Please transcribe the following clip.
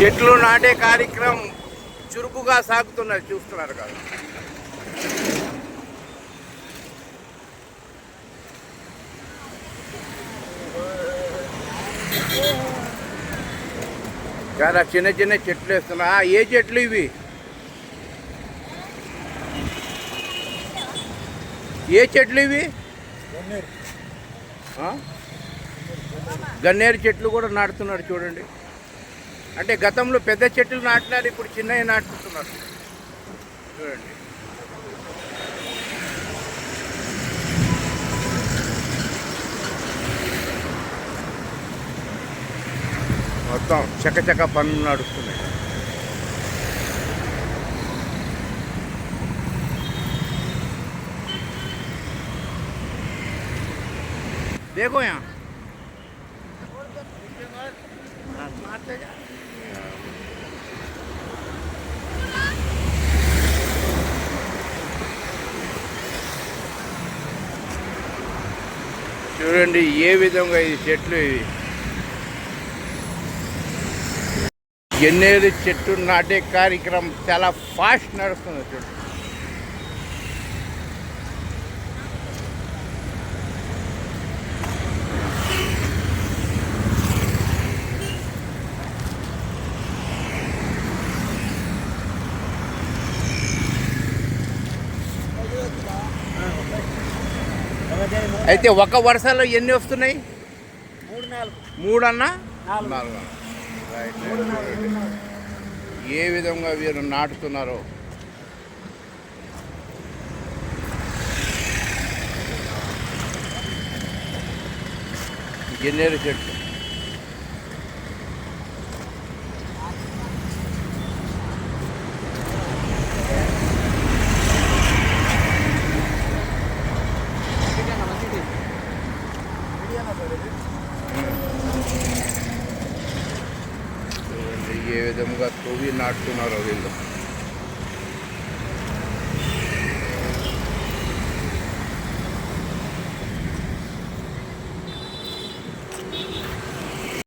చెట్లు నాటే కార్యక్రమం చురుకుగా సాగుతున్నది చూస్తున్నారు కదా. చాలా చిన్న చిన్న చెట్లు వేస్తున్నా. ఏ చెట్లు ఇవి? ఏ చెట్లు ఇవి? ఆ? గన్నేరు చెట్లు కూడా నాటుతున్నారు చూడండి. అంటే గతంలో పెద్ద చెట్లు నాటినారు ఇప్పుడు చిన్నవి నాటుతున్నారు చూడండి మొత్తం చకచక పనులు నడుస్తున్నాయి देखो यहाँ చూడండి ఏ విధంగా ఇది చెట్లు ఇవి. ఎన్నేరు చెట్టు నాటే కార్యక్రమం చాలా ఫాస్ట్ నడుస్తుంది చూడండి అయితే ఒక వరుసలో ఎన్ని వస్తున్నాయి? మూడు నాలుగు అన్నా నాలుగు. ఏ విధంగా వీరు నాటుతున్నారో? గన్నేరు చెట్టు. చూడండి ఏ విధంగా తొవ్వి నాటుతున్నారో వీళ్ళు